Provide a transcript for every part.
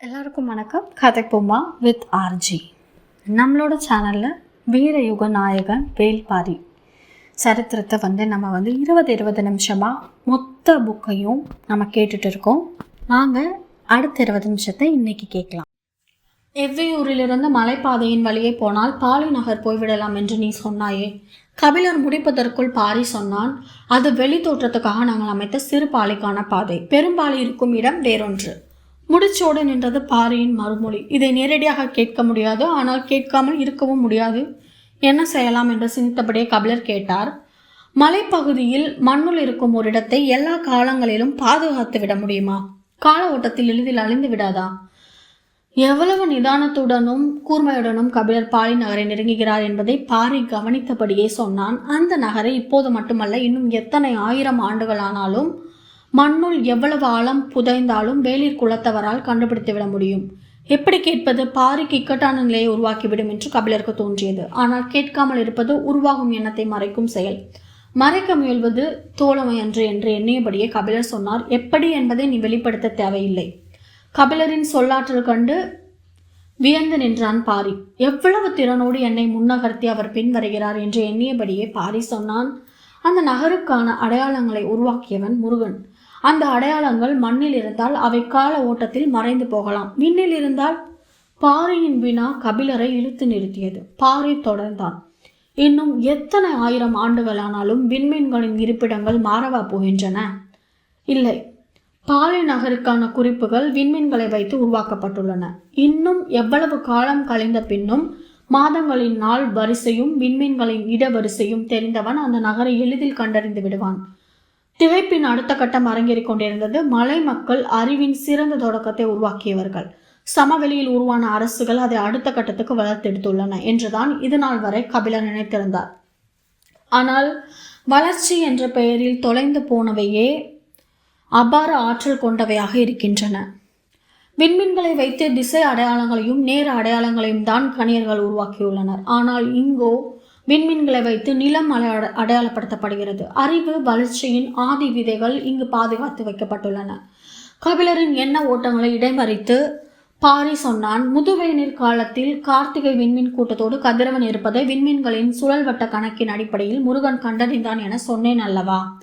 எல்லாருக்கும் வணக்கம். கதை கதைப்போமா வித் ஆர்ஜி நம்மளோட சேனலில் வீரயுக நாயகன் வேல்பாரி சரித்திரத்தை வந்து நம்ம வந்து இருபது இருபது நிமிஷமாக மொத்த புக்கையும் நம்ம கேட்டுட்டு இருக்கோம். வாங்க அடுத்த இருபது நிமிஷத்தை இன்னைக்கு கேட்கலாம். எவ்வியூரிலிருந்து மலைப்பாதையின் வழியே போனால் பாலி நகர் போய்விடலாம் என்று நீ சொன்னாயே. கபிலர் முடிப்பதற்குள் பாரி சொன்னான் அது வெளி தோற்றத்துக்காக நாங்கள் அமைத்த சிறு பாலைக்கான பாதை. பெரும்பாலி இருக்கும் இடம் வேறொன்று. முடிச்சோடு நின்றது பாரியின் மறுமொழி. இதை நேரடியாக கேட்க முடியாது ஆனால் கேட்காமல் இருக்கவும் முடியாது. என்ன செய்யலாம் என்று சிந்தித்தபடியே கபிலர் கேட்டார். மலைப்பகுதியில் மண்ணுள் இருக்கும் ஒரு இடத்தை எல்லா காலங்களிலும் பாதுகாத்து விட முடியுமா? கால ஓட்டத்தில் எளிதில் அழிந்து விடாதா? எவ்வளவு நிதானத்துடனும் கூர்மையுடனும் கபிலர் பாலி நகரை நெருங்குகிறார் என்பதை பாரி கவனித்தபடியே சொன்னான். அந்த நகரை இப்போது மட்டுமல்ல இன்னும் எத்தனை ஆயிரம் ஆண்டுகள் ஆனாலும் மண்ணுள் எவ்வளவு ஆழம் புதைந்தாலும் வேளிர் குலத்தவரால் கண்டுபிடித்து விட முடியும். எப்படி கேட்பது? பாரிக்கு இக்கட்டான நிலையை உருவாக்கிவிடும் என்று கபிலருக்கு தோன்றியது. ஆனால் கேட்காமல் இருப்பது உருவாகும் எண்ணத்தை மறைக்கும் செயல். மறைக்க முயல்வது தோழமையன்று என்று எண்ணியபடியே கபிலர் சொன்னார் எப்படி என்பதை நீ வெளிப்படுத்த தேவையில்லை. கபிலரின் சொல்லாற்றல் கண்டு வியந்து நின்றான் பாரி எவ்வளவு திறனோடு என்னை முன்னகர்த்தி அவர் பின்வருகிறார் என்று எண்ணியபடியே பாரி சொன்னான். அந்த நகருக்கான அடையாளங்களை உருவாக்கியவன் முருகன். அந்த அடையாளங்கள் மண்ணில் இருந்தால் அவை கால ஓட்டத்தில் மறைந்து போகலாம். விண்ணில் இருந்தால் பாரியின் வினா கபிலரை இழுத்து நிறுத்தியது. பாரி தொடர்ந்தான். இன்னும் எத்தனை ஆயிரம் ஆண்டுகளானாலும் விண்மீன்களின் இருப்பிடங்கள் மாறவா போகின்றன? இல்லை. பாலை நகருக்கான குறிப்புகள் விண்மீன்களை வைத்து உருவாக்கப்பட்டுள்ளன. இன்னும் எவ்வளவு காலம் கழிந்த பின்னும் மாதங்களின் நாள் வரிசையும் விண்மீன்களின் இட வரிசையும் தெரிந்தவன் அந்த நகரை எளிதில் கண்டறிந்து விடுவான். திகைப்பின் அடுத்த கட்டம் அரங்கேறிக் கொண்டிருந்தது மலை மக்கள் அறிவின் சிறந்த தொடக்கத்தை உருவாக்கியவர்கள். சமவெளியில் உருவான அரசுகள் அதை அடுத்த கட்டத்துக்கு வளர்த்தெடுத்துள்ளன என்றுதான் இது நாள் வரை கபிலர் நினைத்திருந்தார். ஆனால் வளர்ச்சி என்ற பெயரில் தொலைந்து போனவையே அபார ஆற்றல் கொண்டவையாக இருக்கின்றன. விண்மீன்களை வைத்து திசை அடையாளங்களையும் நேர அடையாளங்களையும் தான் கணியர்கள் உருவாக்கியுள்ளனர். ஆனால் இங்கோ விண்மீன்களை வைத்து நிலம் அடையாளப்படுத்தப்படுகிறது. அறிவு வளர்ச்சியின் ஆதி விதைகள் இங்கு பாதுகாத்து வைக்கப்பட்டுள்ளன. கபிலரின் எண்ண ஓட்டங்களை இடைமறித்து பாரி சொன்னான் முதுவேநீர் காலத்தில் கார்த்திகை விண்மீன் கூட்டத்தோடு கதிரவன் இருப்பதை விண்மீன்களின் சுழல்வட்ட கணக்கின் அடிப்படையில் முருகன் கண்டறிந்தான் என சொன்னேன் அல்லவா?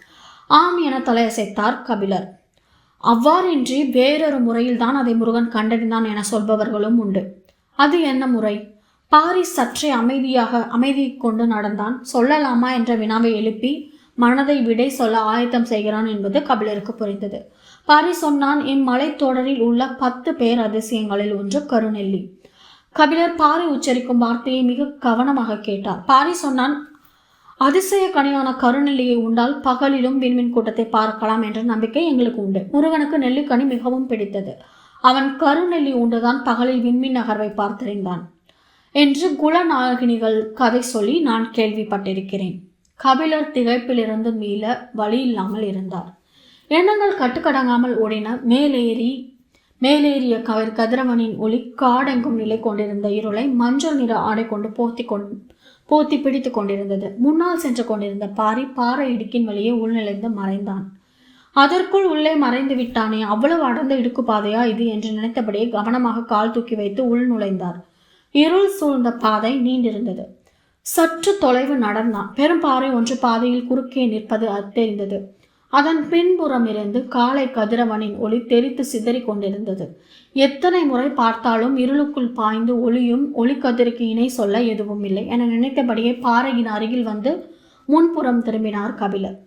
ஆம் என தலையசைத்தார் கபிலர். அவ்வாறின்றி வேறொரு முறையில்தான் அதை முருகன் கண்டறிந்தான் என சொல்பவர்களும் உண்டு. அது என்ன முறை? பாரி சற்றே அமைதியாக அமைதி கொண்டு நடந்தான். சொல்லலாமா என்ற வினாவை எழுப்பி மனதை விடை சொல்ல ஆயத்தம் செய்கிறான் என்பது கபிலருக்கு புரிந்தது. பாரி சொன்னான் இம்மலைத்தொடரில் உள்ள பத்து பேர் அதிசயங்களில் ஒன்று கருநெல்லி. கபிலர் பாரி உச்சரிக்கும் வார்த்தையை மிக கவனமாக கேட்டார். பாரி சொன்னான் அதிசய கனியான கருநெல்லியை உண்டால் பகலிலும் விண்மீன் கூட்டத்தை பார்க்கலாம் என்ற நம்பிக்கை எங்களுக்கு உண்டு. முருகனுக்கு நெல்லிக்கனி மிகவும் பிடித்தது. அவன் கருநெல்லி உண்டுதான் பகலில் விண்மீன் நகர்வை பார்த்தறிந்தான் என்று குலநாயகினிகள் கதை சொல்லி நான் கேள்விப்பட்டிருக்கிறேன். கபிலர் திகைப்பிலிருந்து மீள வழி இல்லாமல் இருந்தார். எண்ணங்கள் கட்டுக்கடங்காமல் ஓடின மேலேறி மேலேறிய கவிர் கதிரவனின் ஒளி காடெங்கும் நிலை கொண்டிருந்த இருளை மஞ்சள் நிற ஆடை கொண்டு போர்த்தி போத்தி பிடித்து கொண்டிருந்தது. முன்னால் சென்று கொண்டிருந்த பாரி பாறை இடுக்கின் வழியே உள்நிலைந்து மறைந்தான். அதற்குள் உள்ளே மறைந்து விட்டானே அவ்வளவு அடர்ந்த இடுக்கு பாதையா இது என்று நினைத்தபடியே கவனமாக கால் தூக்கி வைத்து உள் நுழைந்தார் இருள் சூழ்ந்த பாதை நீண்டிருந்தது. சற்று தொலைவு நடந்தான் பெரும்பாறை ஒன்று பாதையில் குறுக்கே நிற்பது தெரிந்தது. அதன் பின்புறம் இருந்து காலை கதிரவனின் ஒளி தெரித்து சிதறி கொண்டிருந்தது. எத்தனை முறை பார்த்தாலும் இருளுக்குள் பாய்ந்து ஒளியும் ஒளிக்கதிருக்கு இணை சொல்ல எதுவும் இல்லை என நினைத்தபடியே பாறையின் அருகில் வந்து முன்புறம் திரும்பினார் கபிலர்.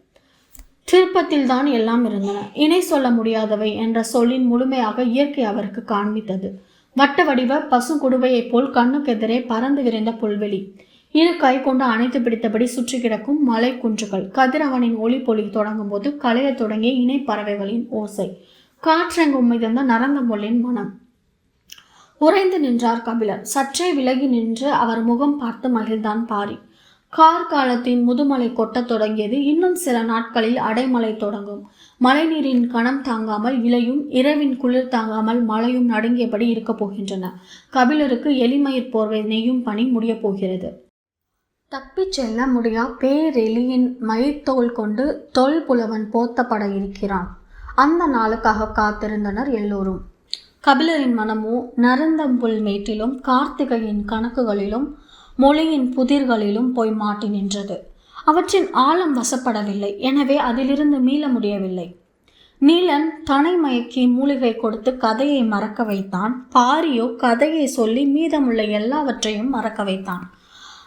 திருப்பத்தில் தான் எல்லாம் இருந்தன. இணை சொல்ல முடியாதவை என்ற சொல்லின் முழுமையாக இயற்கை அவருக்கு காண்பித்தது. வட்ட வடிவ பசு குடுவையைப் போல் கண்ணுக்கெதிரே பறந்து விரைந்த புல்வெளி. இரு கை கொண்டு அணைத்து பிடித்தபடி சுற்றி கிடக்கும் மலை குன்றுகள் கதிரவனின் ஒளி பொலி தொடங்கும் போது களைய தொடங்கிய இணை பறவைகளின் ஓசை. காற்றெங்கும் மிதந்த நரந்த மொழின் மனம். உறைந்து நின்றார் கபிலர். சற்றே விலகி நின்று அவர் முகம் பார்த்து மகிழ்ந்தான் பாரி. கார் காலத்தின் முதுமலை கொட்டத் தொடங்கியது. இன்னும் சில நாட்களில் அடைமழை தொடங்கும். மழைநீரின் கணம் தாங்காமல் இலையும் இரவின் குளிர் தாங்காமல் மழையும் நடுங்கியபடி இருக்கப் போகின்றன. கபிலருக்கு எலிமயிர் போர்வை நெய்யும் பணி முடியப் போகிறது. தப்பிச் செல்ல முடியா? பேரெலியின் மயிர்த்தோல் கொண்டு தொல் புலவன் போத்தப்பட இருக்கிறான். அந்த நாளுக்காக காத்திருந்தனர் எல்லோரும். கபிலரின் மனமோ நரந்தம்புல் மேட்டிலும் கார்த்திகையின் கணக்குகளிலும் மொழியின் புதிர்களிலும் போய் மாட்டி நின்றது. அவற்றின் ஆழம் வசப்படவில்லை. எனவே அதிலிருந்து மீள முடியவில்லை. நீலன் தனை மயக்கி மூலிகை கொடுத்து கதையை மறக்க வைத்தான். பாரியோ கதையை சொல்லி மீதமுள்ள எல்லாவற்றையும் மறக்க வைத்தான்.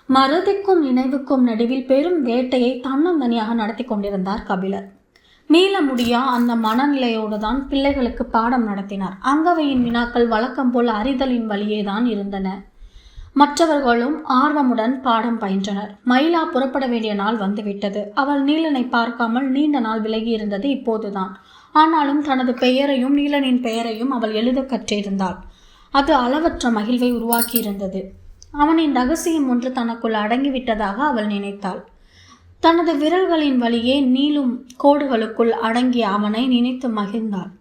மறதிக்கும் நினைவுக்கும் நடுவில் பெரும் வேட்டையை தன்னந்தனியாக நடத்தி கொண்டிருந்தார் கபிலர். மீள முடியா அந்த மனநிலையோடு தான் பிள்ளைகளுக்கு பாடம் நடத்தினார். அங்கவையின் வினாக்கள் வழக்கம் போல் அறிதலின் வழியே தான் இருந்தன. மற்றவர்களும் ஆர்வமுடன் பாடம் பயின்றனர். மயிலா புறப்பட வேண்டிய நாள் வந்துவிட்டது. அவள் நீலனை பார்க்காமல் நீண்ட நாள் விலகி இருந்தது இப்போதுதான். ஆனாலும் தனது பெயரையும் நீலனின் பெயரையும் அவள் எழுத கற்றிருந்தாள். அது அளவற்ற மகிழ்வை உருவாக்கியிருந்தது. அவனின் ரகசியம் ஒன்று தனக்குள் அடங்கிவிட்டதாக அவள் நினைத்தாள். தனது விரல்களின் வழியே நீளும் கோடுகளுக்குள் அடங்கிய அவனை நினைத்து மகிழ்ந்தாள்.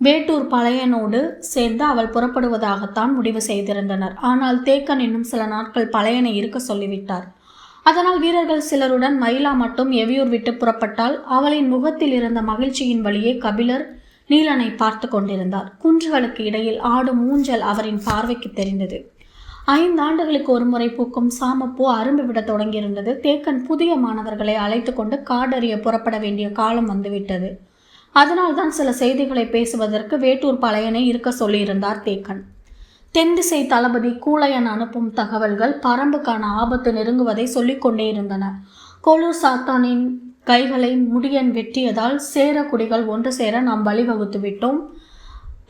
வேட்டூர் பழையனோடு சேர்ந்து அவள் புறப்படுவதாகத்தான் முடிவு செய்திருந்தனர். ஆனால் தேக்கன் இன்னும் சில நாட்கள் பழையனை இருக்க சொல்லிவிட்டார். அதனால் வீரர்கள் சிலருடன் மயிலா மட்டும் எவியூர் விட்டு புறப்பட்டால் அவளின் முகத்தில் இருந்த மகிழ்ச்சியின் வழியே கபிலர் நீலனை பார்த்து கொண்டிருந்தார். குன்றுகளுக்கு இடையில் ஆடும் ஊஞ்சல் அவரின் பார்வைக்கு தெரிந்தது. ஐந்து ஆண்டுகளுக்கு ஒரு முறை பூக்கும் சாமப்பூ அரும்பு விட தொடங்கியிருந்தது. தேக்கன் புதிய மாணவர்களை அழைத்து கொண்டு காடறிய புறப்பட வேண்டிய காலம் வந்துவிட்டது. அதனால்தான் சில செய்திகளை பேசுவதற்கு வேட்டூர் பழையனை இருக்க சொல்லியிருந்தார் தேக்கன். தென்திசை தளபதி கூளையன் அனுப்பும் தகவல்கள் பரம்புக்கான ஆபத்து நெருங்குவதை சொல்லிக்கொண்டே இருந்தன. கோலூர் சாத்தானின் கைகளை முடியன் வெட்டியதால் சேர குடிகள் ஒன்று சேர நாம் வழிவகுத்து விட்டோம்.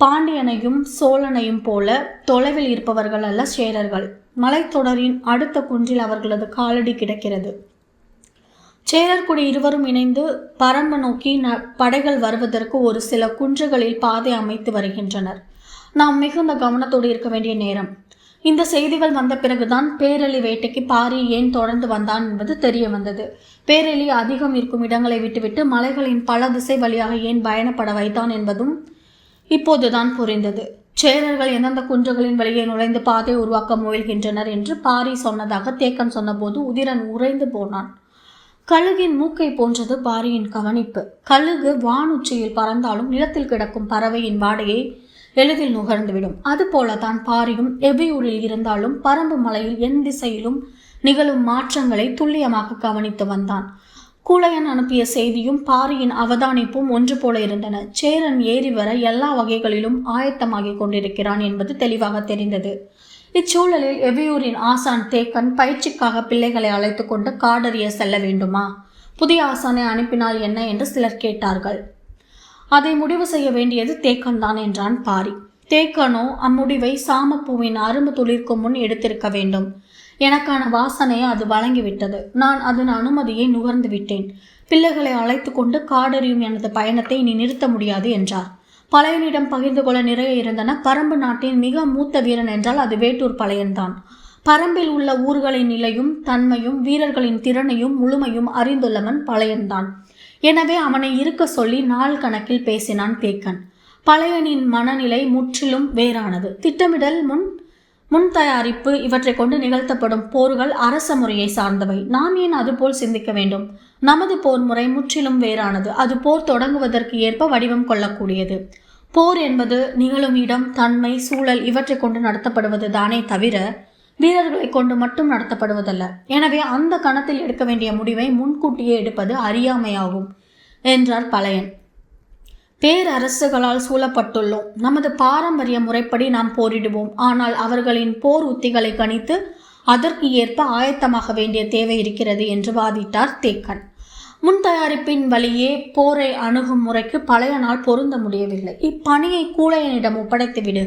பாண்டியனையும் சோழனையும் போல தொலைவில் இருப்பவர்கள் அல்ல சேரர்கள். மலைத்தொடரின் அடுத்த குன்றில் அவர்களது காலடி கிடக்கிறது. சேரர்குடி இருவரும் இணைந்து பரம்ப நோக்கி ந படைகள் வருவதற்கு ஒரு சில குன்றுகளில் பாதை அமைத்து வருகின்றனர். நாம் மிகுந்த கவனத்தோடு இருக்க வேண்டிய நேரம். இந்த செய்திகள் வந்த பிறகுதான் பேரழி வேட்டைக்கு பாரி ஏன் தொடர்ந்து வந்தான் என்பது தெரிய வந்தது. பேரெலி அதிகம் இருக்கும் இடங்களை விட்டுவிட்டு மலைகளின் பல திசை வழியாக ஏன் பயணப்பட வைத்தான் என்பதும் இப்போதுதான் புரிந்தது. சேரர்கள் எந்தெந்த குன்றுகளின் வழியே நுழைந்து பாதை உருவாக்க முயல்கின்றனர் என்று பாரி சொன்னதாக தேக்கன் சொன்னபோது உதிரன் உறைந்து போனான். கழுகின் மூக்கை போன்றது பாரியின் கவனிப்பு. கழுகு வானுச்சியில் பறந்தாலும் நிலத்தில் கிடக்கும் பறவையின் வாடையை எளிதில் நுகர்ந்துவிடும். அதுபோலதான் பாரியும் எவ்வியூரில் இருந்தாலும் பரம்பு மலையில் எந்த திசையிலும் நிகழும் மாற்றங்களை துல்லியமாக கவனித்து வந்தான். கூளையன் அனுப்பிய செய்தியும் பாரியின் அவதானிப்பும் ஒன்று போல இருந்தன. சேரன் ஏறி வர எல்லா வகைகளிலும் ஆயத்தமாகிக் கொண்டிருக்கிறான் என்பது தெளிவாக தெரிந்தது. இச்சூழலில் எவ்வியூரின் ஆசான் தேக்கன் பயிற்சிக்காக பிள்ளைகளை அழைத்து கொண்டு காடறிய செல்ல வேண்டுமா? புதிய ஆசானை அனுப்பினால் என்ன என்று சிலர் கேட்டார்கள். அதை முடிவு செய்ய வேண்டியது தேக்கன் தான் என்றான் பாரி. தேக்கனோ அம்முடிவை சாமப்பூவின் அரும்பு துளிர்க்கும் முன் எடுத்திருக்க வேண்டும். எனக்கான வாசனையை அது வழங்கிவிட்டது. நான் அதன் அனுமதியை நுகர்ந்து விட்டேன். பிள்ளைகளை அழைத்து கொண்டு காடறியும் எனது பயணத்தை இனி நிறுத்த முடியாது என்றார். பழையனிடம் பகிர்ந்து கொள்ள நிறைய இருந்தன. பரம்பு நாட்டின் மிக மூத்த வீரன் என்றால் அது வேட்டூர் பழையன்தான். பரம்பில் உள்ள ஊர்களின் நிலையும் தன்மையும் வீரர்களின் திறனையும் முழுமையும் அறிந்துள்ளவன் பழையன்தான். எனவே அவனை இருக்க சொல்லி நாள் கணக்கில் பேசினான் தேக்கன். பழையனின் மனநிலை முற்றிலும் வேறானது. திட்டமிடல் முன் முன் தயாரிப்பு இவற்றை கொண்டு நிகழ்த்தப்படும் போர்கள் அரச முறையை சார்ந்தவை. நாம் ஏன் அதுபோல் சிந்திக்க வேண்டும்? நமது போர் முறை முற்றிலும் வேறானது. அது போர் தொடங்குவதற்கு ஏற்ப வடிவம் கொள்ளக்கூடியது. போர் என்பது நிகழும் இடம் தன்மை சூழல் இவற்றை கொண்டு நடத்தப்படுவது தானே தவிர வீரர்களை கொண்டு மட்டும் நடத்தப்படுவதல்ல. எனவே அந்த கணத்தில் எடுக்க வேண்டிய முடிவை முன்கூட்டியே எடுப்பது அறியாமையாகும் என்றார் பழையன். பேரரசுகளால் சூழப்பட்டுள்ளோம். நமது பாரம்பரிய முறைப்படி நாம் போரிடுவோம். ஆனால் அவர்களின் போர் உத்திகளை கணித்து அதற்கு ஏற்ப ஆயத்தமாக வேண்டிய தேவை இருக்கிறது என்று வாதிட்டார் தேக்கன். முன் தயாரிப்பின் வழியே போரை அணுகும் முறைக்கு பழைய நாள் பொருந்த முடியவில்லை. இப்பணியை கூழையனிடம் ஒப்படைத்துவிடு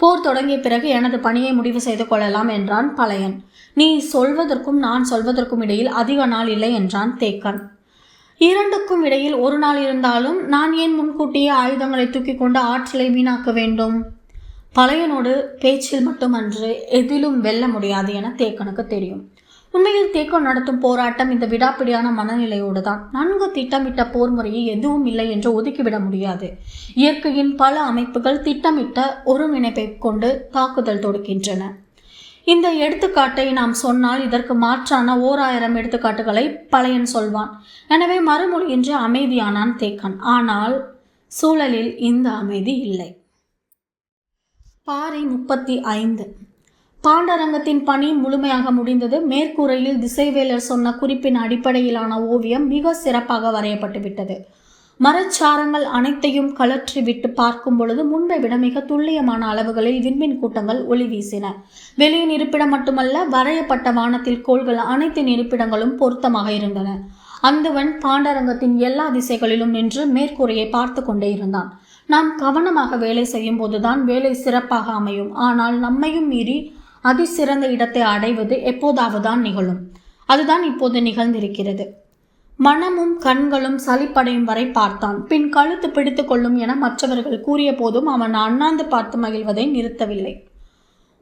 போர் தொடங்கிய பிறகு எனது பணியை முடிவு செய்து கொள்ளலாம் என்றான் பழையன். நீ சொல்வதற்கும் நான் சொல்வதற்கும் இடையில் அதிக நாள் இல்லை என்றான் தேக்கன். இரண்டுக்கும் இடையில் ஒரு நாள் இருந்தாலும் நான் ஏன் முன்கூட்டியே ஆயுதங்களை தூக்கி கொண்டு ஆற்றலை வீணாக்க வேண்டும்? பழையனோடு பேச்சில் மட்டுமன்று எதிலும் வெல்ல முடியாது என தேக்கனுக்கு தெரியும். உண்மையில் தேக்கம் நடத்தும் போராட்டம் இந்த விடாப்பிடியான மனநிலையோடு தான். நன்கு திட்டமிட்ட போர் முறையை எதுவும் இல்லை என்று ஒதுக்கிவிட முடியாது. இயற்கையின் பல அமைப்புகள் திட்டமிட்ட ஒருங்கிணைப்பை கொண்டு தாக்குதல் தொடுக்கின்றன. இந்த எடுத்துக்காட்டை நாம் சொன்னால் இதற்கு மாற்றான ஓர் ஆயிரம் எடுத்துக்காட்டுகளை பழையன் சொல்வான். எனவே மறுமொழியின்றி அமைதியானான் தேக்கன். ஆனால் சூழலில் இந்த அமைதி இல்லை. பாறை முப்பத்தி ஐந்து. பாண்டரங்கத்தின் பணி முழுமையாக முடிந்தது. மேற்கூரையில் திசைவேலர் சொன்ன குறிப்பின் அடிப்படையிலான ஓவியம் மிக சிறப்பாக வரையப்பட்டு விட்டது மரச்சாரங்கள் அனைத்தையும் கலற்றி விட்டு பார்க்கும் பொழுது முன்பை விட மிக துல்லியமான அளவுகளில் விண்மீன் கூட்டங்கள் ஒளி வீசின. வெளியின் இருப்பிடம் மட்டுமல்ல வரையப்பட்ட வானத்தில் கோள்கள் அனைத்தின் இருப்பிடங்களும் பொருத்தமாக இருந்தன. அந்தவன் பாண்டரங்கத்தின் எல்லா திசைகளிலும் நின்று மேற்கூரையை பார்த்து கொண்டே இருந்தான். நாம் கவனமாக வேலை செய்யும் போதுதான் வேலை சிறப்பாக அமையும். ஆனால் நம்மையும் மீறி அதிசிறந்த இடத்தை அடைவது எப்போதாவதுதான் நிகழும். அதுதான் இப்போது நிகழ்ந்திருக்கிறது. மனமும் கண்களும் சலிப்படையும் வரை பார்த்தான். பின் கழுத்து பிடித்து கொள்ளும் என மற்றவர்கள் கூறிய போதும் அவன் அண்ணாந்து பார்த்து மகிழ்வதை நிறுத்தவில்லை.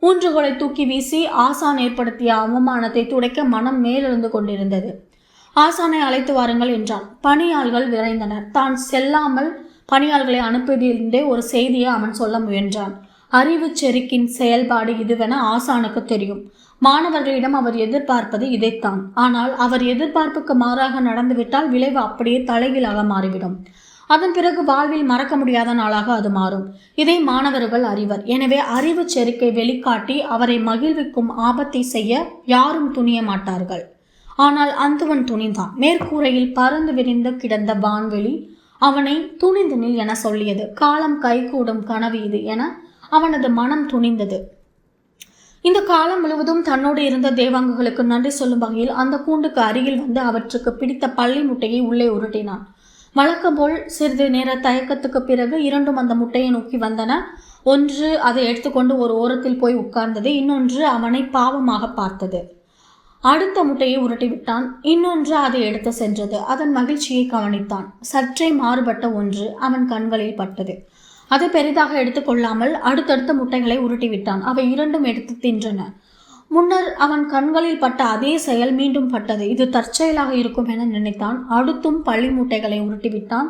ஊன்றுகோலை தூக்கி வீசி ஆசான் ஏற்படுத்திய அவமானத்தை துடைக்க மனம் மேலிருந்து கொண்டிருந்தது. ஆசானை அழைத்து வாருங்கள் என்றான். பணியாள்கள் விரைந்தனர். தான் செல்லாமல் பணியாள்களை அனுப்பியதிலிருந்தே ஒரு செய்தியை அவன் சொல்ல முயன்றான். அறிவு செருக்கின் செயல்பாடு இதுவென ஆசானுக்கு தெரியும். மாணவர்களிடம் அவர் எதிர்பார்ப்பது இதைத்தான். ஆனால் அவர் எதிர்பார்ப்புக்கு மாறாக நடந்துவிட்டால் விளைவு அப்படியே தலைகீழாக மாறிவிடும். அதன் பிறகு வாழ்வில் மறக்க முடியாத நாளாக அது மாறும். இதை மாணவர்கள் அறிவர். எனவே அறிவு செருக்கை வெளிக்காட்டி அவரை மகிழ்விக்கும் ஆபத்தை செய்ய யாரும் துணிய மாட்டார்கள். ஆனால் அந்துவன் துணிந்தான். மேற்கூரையில் பறந்து விரிந்து கிடந்த வான்வெளி அவனை துணிந்து நில் என சொல்லியது. காலம் கைகூடும் கனவு இது என அவனது மனம் துணிந்தது. இந்த காலம் முழுவதும் தன்னோடு இருந்த தேவாங்குகளுக்கு நன்றி சொல்லும் வகையில் அந்த கூண்டுக்கு அருகில் வந்து அவற்றுக்கு பிடித்த பள்ளி முட்டையை உள்ளே உருட்டினான். வழக்கம் போல் சிறிது நேர தயக்கத்துக்கு பிறகு இரண்டும் அந்த முட்டையை நோக்கி வந்தன. ஒன்று அதை எடுத்துக்கொண்டு ஒரு ஓரத்தில் போய் உட்கார்ந்தது. இன்னொன்று அவனை பாவமாக பார்த்தது. அடுத்த முட்டையை உருட்டி விட்டான் இன்னொன்று அதை எடுத்து சென்றது. அதன் மகிழ்ச்சியை கவனித்தான். சற்றே மாறுபட்ட ஒன்று அவன் கண்களில் பட்டது. அதை பெரிதாக எடுத்துக்கொள்ளாமல் அடுத்தடுத்த முட்டைகளை உருட்டி விட்டான் அவை இரண்டும் எடுத்து தின்றன. முன்னர் அவன் கண்களில் பட்ட அதே செயல் மீண்டும் பட்டது. இது தற்செயலாக இருக்கும் என நினைத்தான். அடுத்தும் பள்ளி முட்டைகளை உருட்டிவிட்டான்.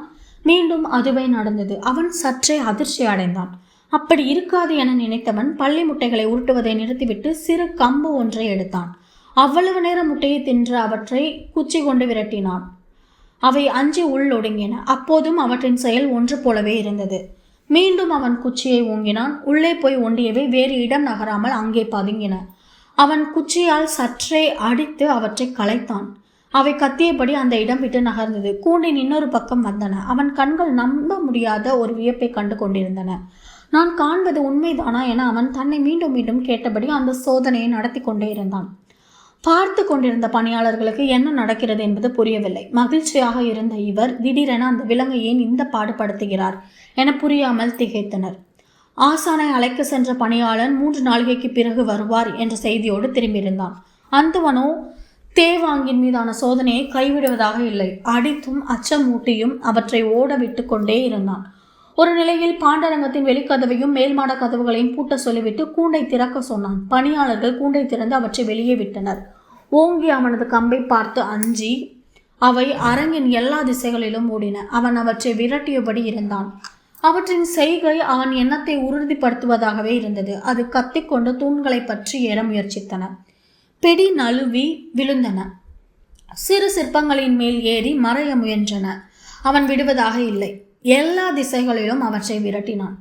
மீண்டும் அதுவே நடந்தது. அவன் சற்றே அதிர்ச்சி அடைந்தான். அப்படி இருக்காது என நினைத்தவன் பள்ளி முட்டைகளை உருட்டுவதை நிறுத்திவிட்டு சிறு கம்பு ஒன்றை எடுத்தான். அவ்வளவு நேரம் முட்டையை தின்று அவற்றை குச்சி கொண்டு விரட்டினான். அவை அஞ்சி உள்ளொடுங்கின அப்போதும் அவற்றின் செயல் ஒன்று போலவே இருந்தது. மீண்டும் அவன் குச்சியை ஓங்கினான். உள்ளே போய் ஒண்டியவை வேறு இடம் நகராமல் அங்கே பதுங்கின. அவன் குச்சியால் சற்றே அடித்து அவற்றை களைத்தான். அவை கத்தியபடி அந்த இடம் விட்டு நகர்ந்தது. கூண்டின் இன்னொரு பக்கம் வந்தன. அவன் கண்கள் நம்ப முடியாத ஒரு வியப்பை கண்டு கொண்டிருந்தன. நான் காண்பது உண்மைதானா என அவன் தன்னை மீண்டும் மீண்டும் கேட்டபடி அந்த சோதனையை நடத்தி கொண்டே இருந்தான். பார்த்து கொண்டிருந்த பணியாளர்களுக்கு என்ன நடக்கிறது என்பது புரியவில்லை. மகிழ்ச்சியாக இருந்த இவர் திடீரென அந்த விலங்கை ஏன் இந்த பாடுபடுத்துகிறார் என புரியாமல் திகைத்தனர். ஆசானை அழைக்க சென்ற பணியாளன் மூன்று நாளிகைக்கு பிறகு வருவார் என்ற செய்தியோடு திரும்பியிருந்தான். அந்தவனோ தேவாங்கின் மீதான சோதனையை கைவிடுவதாக இல்லை. அடித்தும் அச்சமூட்டியும் அவற்றை ஓட விட்டு கொண்டே இருந்தான். ஒரு நிலையில் பாண்டரங்கத்தின் வெளிக்கதவையும் மேல்மாட கதவுகளையும் பூட்ட சொல்லிவிட்டு கூண்டை திறக்க சொன்னான். பணியாளர்கள் கூண்டை திறந்து அவற்றை வெளியே விட்டனர். ஓங்கி அவனது கம்பை பார்த்து அஞ்சி அவை அரங்கின் எல்லா திசைகளிலும் ஓடின. அவன் அவற்றை விரட்டியபடி இருந்தான். அவற்றின் செய்கை அவன் எண்ணத்தை உறுதிப்படுத்துவதாகவே இருந்தது. அது கத்திக்கொண்டு தூண்களை பற்றி ஏற முயற்சித்தன. பெடி நழுவி விழுந்தன. சிறு சிற்பங்களின் மேல் ஏறி மறைய முயன்றன. அவன் விடுவதாக இல்லை. எல்லா திசைகளிலும் அவற்றை விரட்டினான்.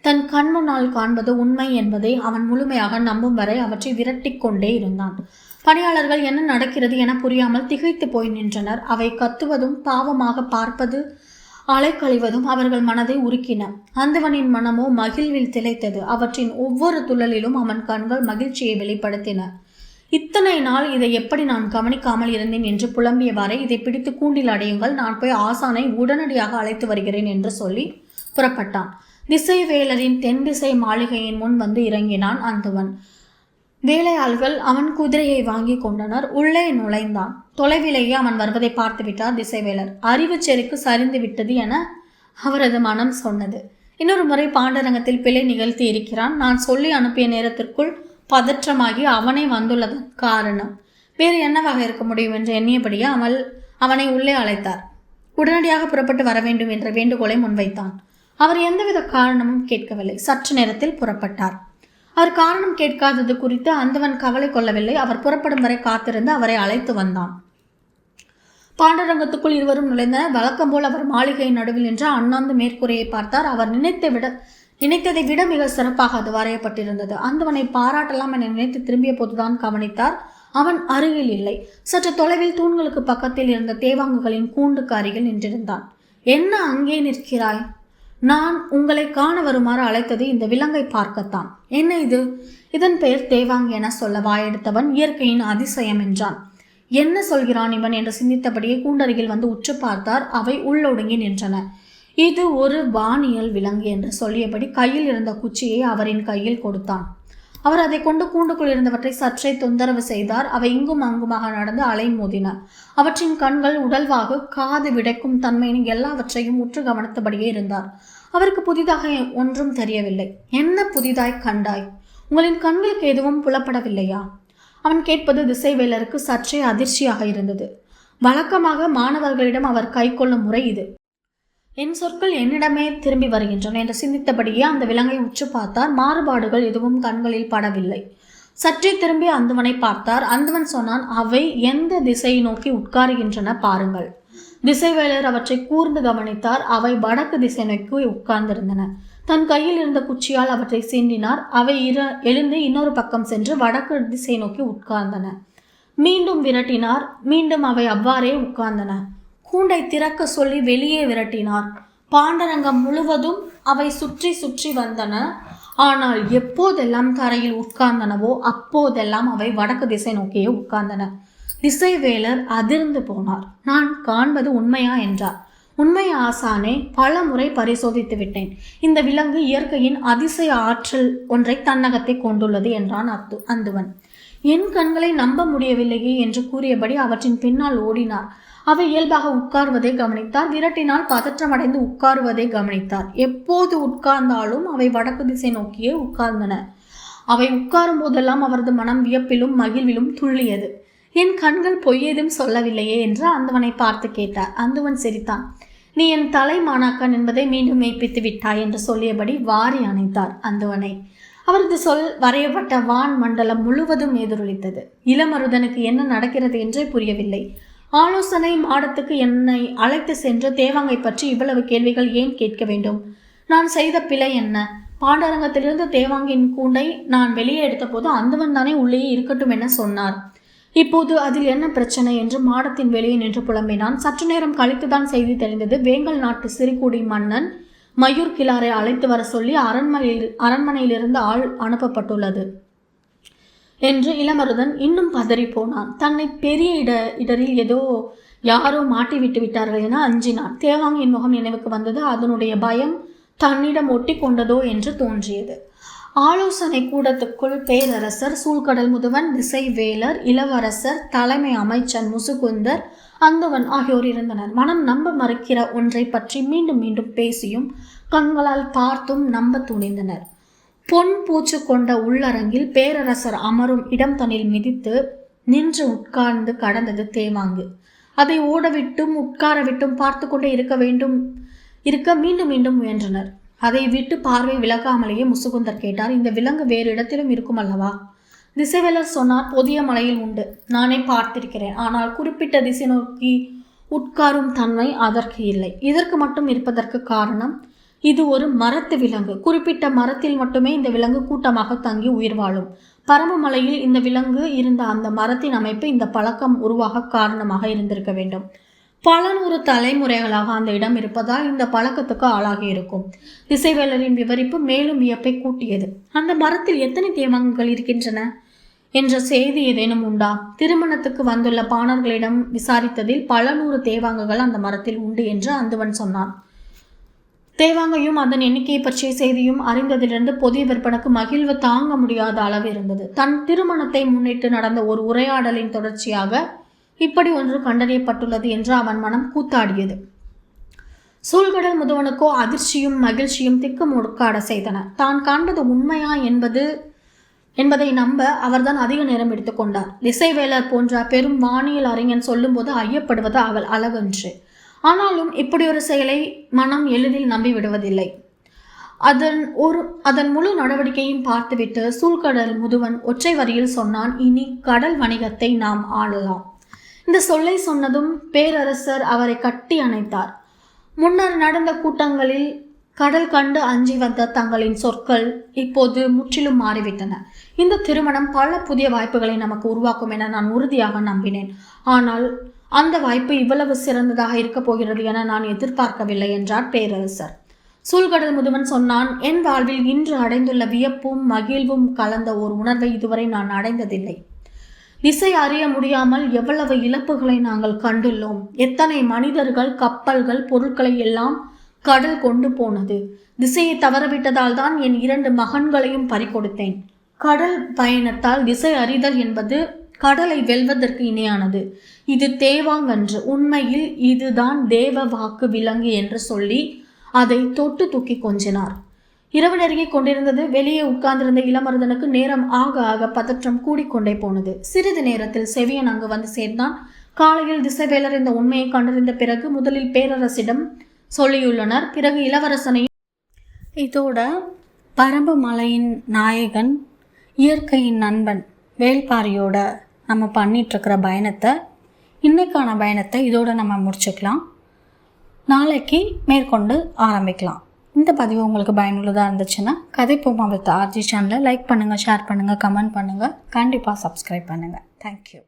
தன் கண்முன்னால் காண்பது உண்மை என்பதை அவன் முழுமையாக நம்பும் வரை அவற்றை விரட்டிக் கொண்டே இருந்தான். பணியாளர்கள் என்ன நடக்கிறது என புரியாமல் திகைத்து போய் நின்றனர். அவை கத்துவதும் பாவமாக பார்ப்பது அலைக்கழிவதும் அவர்கள் மனதை உருக்கின. அந்தவனின் மனமோ மகிழ்வில் திளைத்தது. அவற்றின் ஒவ்வொரு துள்ளலிலும் அவன் கண்கள் மகிழ்ச்சியை வெளிப்படுத்தின. இத்தனை நாள் இதை எப்படி நான் கவனிக்காமல் இருந்தேன் என்று புலம்பியவாறே இதை பிடித்து கூண்டில் அடையுங்கள் நான் போய் ஆசானை உடனடியாக அழைத்து வருகிறேன் என்று சொல்லி புறப்பட்டான். திசைவேலரின் தென் திசை மாளிகையின் முன் வந்து இறங்கினான் அந்தவன். வேலையாள்கள் அவன் குதிரையை வாங்கி கொண்டனர். உள்ளே நுழைந்தான். தொலைவிலேயே அவன் வருவதை பார்த்துவிட்டார் திசைவேலர். அறிவு செருக்கு சரிந்து விட்டது என அவரது மனம் சொன்னது. இன்னொரு முறை பாண்டரங்கத்தில் பிழை நிகழ்த்தி இருக்கிறான். நான் சொல்லி அனுப்பிய நேரத்திற்குள் பதற்றமாகி அவனே வந்துள்ளதன் காரணம். வேறு என்னவாக இருக்க முடியும் என்று எண்ணியபடியே அவள் அவனை உள்ளே அழைத்தார். உடனடியாக புறப்பட்டு வர வேண்டும் என்ற வேண்டுகோளை முன்வைத்தான். அவர் எந்தவித காரணமும் கேட்கவில்லை. சற்று நேரத்தில் புறப்பட்டார். அவர் காரணம் கேட்காதது குறித்து அந்தவன் கவலை கொள்ளவில்லை. அவர் புறப்படும் வரை காத்திருந்து அவரை அழைத்து வந்தான். பாண்டரங்கத்துக்குள் இருவரும் நுழைந்தனர். வழக்கம் போல் அவர் மாளிகையின் நடுவில் நின்று அண்ணாந்து மேற்கூரையை பார்த்தார். அவர் நினைத்தை விட நினைத்ததை விட மிக சிறப்பாக அது வரையப்பட்டிருந்தது. அந்தவனை பாராட்டலாம் என நினைத்து திரும்பிய போதுதான் கவனித்தார். அவன் அருகில் இல்லை. சற்று தொலைவில் தூண்களுக்கு பக்கத்தில் இருந்த தேவாங்குகளின் கூண்டுக்கு அருகில் நின்றிருந்தான். என்ன அங்கே நிற்கிறாய்? நான் உங்களை காண வருமாறு அழைத்தது இந்த விலங்கை பார்க்கத்தான். என்ன இது? இதன் பெயர் தேவாங் என சொல்ல வாயெடுத்தவன் இயற்கையின் அதிசயம் என்றான். என்ன சொல்கிறான் இவன்? என்று சிந்தித்தபடியே கூண்டருகில் வந்து உற்று பார்த்தார். அவை உள்ளொடுங்கி நின்றன. இது ஒரு வானியல் விலங்கு என்று சொல்லியபடி கையில் இருந்த குச்சியை அவரின் கையில் கொடுத்தான். அவர் அதை கொண்டு கூண்டுக்குள் இருந்தவற்றை சற்றே தொந்தரவு செய்தார். அவை இங்கும் அங்குமாக நடந்து அலைமோதின அவற்றின் கண்கள் உடல்வாக காது விடைக்கும் தன்மையின் எல்லாவற்றையும் உற்று கவனித்தபடியே இருந்தார். அவருக்கு புதிதாக ஒன்றும் தெரியவில்லை. என்ன புதிதாய் கண்டாய்? உங்களின் கண்களுக்கு எதுவும் புலப்படவில்லையா? அவன் கேட்பது திசைவேலருக்கு சற்றே அதிர்ச்சியாக இருந்தது. வழக்கமாக மாணவர்களிடம் அவர் கைக்கொள்ளும் முறை இது. என் சொற்கள் என்னிடமே திரும்பி வருகின்றன என்று சிந்தித்தபடியே அந்த விலங்கை உற்று பார்த்தார். மாறுபாடுகள் எதுவும் கண்களில் படவில்லை. சற்றே திரும்பி அந்தவனை பார்த்தார். அந்தவன் சொன்னான் அவை எந்த திசையை நோக்கி உட்காருகின்றன பாருங்கள். திசைவேலர் அவற்றை கூர்ந்து கவனித்தார். அவை வடக்கு திசை நோக்கி உட்கார்ந்திருந்தன. தன் கையில் இருந்த குச்சியால் அவற்றை சீண்டினார். அவை இர எழுந்து இன்னொரு பக்கம் சென்று வடக்கு திசை நோக்கி உட்கார்ந்தன. மீண்டும் விரட்டினார். மீண்டும் அவை அவ்வாறே உட்கார்ந்தன. கூண்டை திறக்க சொல்லி வெளியே விரட்டினார். பாண்டரங்கம் முழுவதும் அவை சுற்றி சுற்றி வந்தன. ஆனால் எப்போதெல்லாம் தரையில் உட்கார்ந்தனவோ அப்போதெல்லாம் அவை வடக்கு திசை நோக்கியே உட்கார்ந்தன. திசைவேலர் அதிர்ந்து போனார். நான் காண்பது உண்மையா என்றார். உண்மை ஆசானே பல முறை பரிசோதித்து விட்டேன். இந்த விலங்கு இயற்கையின் அதிசய ஆற்றல் ஒன்றை தன்னகத்தை கொண்டுள்ளது என்றான் அத்து அந்துவன். என் கண்களை நம்ப முடியவில்லையே என்று கூறியபடி அவற்றின் பின்னால் ஓடினார். அவை இயல்பாக உட்காருவதை கவனித்தார். விரட்டினால் பதற்றமடைந்து உட்காருவதை கவனித்தார். எப்போது உட்கார்ந்தாலும் அவை வடக்கு திசை நோக்கியே உட்கார்ந்தன. அவை உட்காரும் போதெல்லாம் அவரது மனம் வியப்பிலும் மகிழ்விலும் துள்ளியது. என் கண்கள் பொய்யேதும் சொல்லவில்லையே என்று அந்தவனை பார்த்து கேட்டார். அந்தவன் சிரித்தான். நீ என் தலை மாணாக்கன் என்பதை மீண்டும் மெய்ப்பித்து விட்டாய் என்று சொல்லியபடி வாரி அணைத்தார் அந்தவனை. அவரது சொல் வரையப்பட்ட வான் மண்டலம் முழுவதும் எதிரொலித்தது இளமருதனுக்கு என்ன நடக்கிறது என்றே புரியவில்லை. ஆலோசனை மாடத்துக்கு என்னை அழைத்து சென்று தேவாங்கை பற்றி இவ்வளவு கேள்விகள் ஏன் கேட்க வேண்டும்? நான் செய்த பிழை என்ன? பாண்டரங்கத்திலிருந்து தேவாங்கின் கூண்டை நான் வெளியே எடுத்தபோது அந்தவன் தானே உள்ளேயே இருக்கட்டும் என சொன்னார். இப்போது அதில் என்ன பிரச்சனை என்று மாடத்தின் வெளியே நின்று புலம்பினான். சற்று நேரம் கழித்துதான் செய்தி தெரிந்தது. வேங்கல் நாட்டு சிறுகுடி மன்னன் மயூர் கிளாரை அழைத்து வர சொல்லி அரண்மனையில் அரண்மனையிலிருந்து ஆள் அனுப்பப்பட்டுள்ளது. என்று இளமருதன் இன்னும் பதறி போனான் தன்னை பெரிய இட இடரில் ஏதோ யாரோ மாட்டி விட்டு விட்டார்கள் என அஞ்சினான். தேவாங்கியின் முகம் நினைவுக்கு வந்தது அதனுடைய பயம் தன்னிடம் ஒட்டி கொண்டதோ என்று தோன்றியது. ஆலோசனை கூடத்துக்குள் பேரரசர் சூழ்கடல் முதுவன் திசைவேலர் இளவரசர் தலைமை அமைச்சன் முசுகுந்தர் அந்தவன் ஆகியோர் இருந்தனர். மனம் நம்ப மறுக்கிற ஒன்றை பற்றி மீண்டும் மீண்டும் பேசியும் கண்களால் பார்த்தும் நம்ப துணிந்தனர். பொன் பூச்சு கொண்ட உள்ளரங்கில் பேரரசர் அமரும் இடம் தனில் மிதித்து நின்று உட்கார்ந்து கடந்தது தேவாங்கு. அதை ஓடவிட்டும் உட்கார விட்டும் பார்த்து கொண்டே இருக்க வேண்டும். இருக்க மீண்டும் மீண்டும் முயன்றனர். அதை விட்டு பார்வை விலகாமலேயே முசுகுந்தர் கேட்டார் இந்த விலங்கு வேறு இடத்திலும் இருக்கும் அல்லவா? திசைவேலர் சொன்னார் புதிய மலையில் உண்டு. நானே பார்த்திருக்கிறேன். ஆனால் குறிப்பிட்ட திசை நோக்கி உட்காரும் தன்மை அதற்கு இல்லை. இதற்கு மட்டும் இருப்பதற்கு காரணம் இது ஒரு மரத்து விலங்கு. குறிப்பிட்ட மரத்தில் மட்டுமே இந்த விலங்கு கூட்டமாக தங்கி உயிர் வாழும். பரமமலையில் இந்த விலங்கு இருந்த அந்த மரத்தின் அமைப்பு இந்த பழக்கம் உருவாக காரணமாக இருந்திருக்க வேண்டும். பல நூறு தலைமுறைகளாக அந்த இடம் இருப்பதால் இந்த பழக்கத்துக்கு ஆளாகி இருக்கும். திசைவேலரின் விவரிப்பு மேலும் வியப்பை கூட்டியது. அந்த மரத்தில் எத்தனை தேவாங்கங்கள் இருக்கின்றன? என்ற செய்தி ஏதேனும் உண்டா? திருமணத்துக்கு வந்துள்ள பாணர்களிடம் விசாரித்ததில் பல நூறு தேவாங்குகள் அந்த மரத்தில் உண்டு என்று அந்துவன் சொன்னான். தேவாங்கையும் அதன் எண்ணிக்கையை பற்றிய செய்தியும் அறிந்ததிலிருந்து பொதிய விற்பனுக்கு மகிழ்வு தாங்க முடியாத அளவு இருந்தது. தன் திருமணத்தை முன்னிட்டு நடந்த ஒரு உரையாடலின் தொடர்ச்சியாக இப்படி ஒன்று கண்டறியப்பட்டுள்ளது என்று அவன் மனம் கூத்தாடியது. சூழ்கடல் முதுவனுக்கோ அதிர்ச்சியும் மகிழ்ச்சியும் திக்கு முடுக்காட செய்தன. தான் காண்பது உண்மையா என்பது என்பதை நம்ப அவர்தான் அதிக நேரம் எடுத்துக்கொண்டார் திசைவேலர் போன்ற பெரும் வானியல் அறிஞன் சொல்லும்போது ஐயப்படுவது அவள் அளவென்று ஆனாலும் இப்படி ஒரு செயலை மனம் எளிதில் நம்பி விடுவதில்லை அதன் ஒரு அதன் முழு நடவடிக்கையும் பார்த்துவிட்டு சூழ்கடல் முதுவன் ஒற்றை வரியில் சொன்னான் இனி கடல் வணிகத்தை நாம் ஆளலாம். இந்த சொல்லை சொன்னதும் பேரரசர் அவரை கட்டி அணைத்தார். முன்னர் நடந்த கூட்டங்களில் கடல் கண்டு அஞ்சி வந்த தங்களின் சொற்கள் இப்போது முற்றிலும் மாறிவிட்டன. இந்த திருமணம் பல புதிய வாய்ப்புகளை நமக்கு உருவாக்கும் என நான் உறுதியாக நம்பினேன். ஆனால் அந்த வாய்ப்பு இவ்வளவு சிறந்ததாக இருக்கப் போகிறது என நான் எதிர்பார்க்கவில்லை என்றார் பேரரசர். சூழ்கடல் முதுவன் சொன்னான் என் வாழ்வில் இன்று அடைந்துள்ள வியப்பும் மகிழ்வும் கலந்த ஒரு உணர்வை இதுவரை நான் அடைந்ததில்லை. திசை அறிய முடியாமல் எவ்வளவு இழப்புகளை நாங்கள் கண்டுள்ளோம். எத்தனை மனிதர்கள் கப்பல்கள் பொருட்களை எல்லாம் கடல் கொண்டு போனது. திசையை தவறவிட்டதால் தான் என் இரண்டு மகன்களையும் பறிகொடுத்தேன். கடல் பயணத்தால் திசை அறிதல் என்பது கடலை வெல்வதற்கு இணையானது. இது தேவாங்கன்று. உண்மையில் இதுதான் தேவ வாக்கு விலங்கு என்று சொல்லி அதை தொட்டு தூக்கி கொஞ்சினார். இரவு நெருங்கிக் கொண்டிருந்தது. வெளியே உட்கார்ந்திருந்த இளமருதனுக்கு நேரம் ஆக ஆக பதற்றம் கூடிக்கொண்டே போனது. சிறிது நேரத்தில் செவியன் அங்கு வந்து சேர்ந்தான். காலையில் திசைவேலர் இந்த உண்மையை கண்டறிந்த பிறகு முதலில் பேரரசிடம் சொல்லியுள்ளனர். பிறகு இளவரசனையும் இதோட பரம்பு மலையின் நாயகன் இயற்கையின் நண்பன் வேள்பாரியோட நம்ம பண்ணிகிட்ருக்கிற பயணத்தை இன்றைக்கான பயணத்தை இதோடு நம்ம முடிச்சுக்கலாம். நாளைக்கு மேற்கொண்டு ஆரம்பிக்கலாம். இந்த பதிவு உங்களுக்கு பயனுள்ளதாக இருந்துச்சுன்னா கதை பூமா வித் ஆர்ஜி சேனலை லைக் பண்ணுங்கள் ஷேர் பண்ணுங்கள் கமெண்ட் பண்ணுங்கள் கண்டிப்பாக சப்ஸ்கிரைப் பண்ணுங்கள் தேங்க்யூ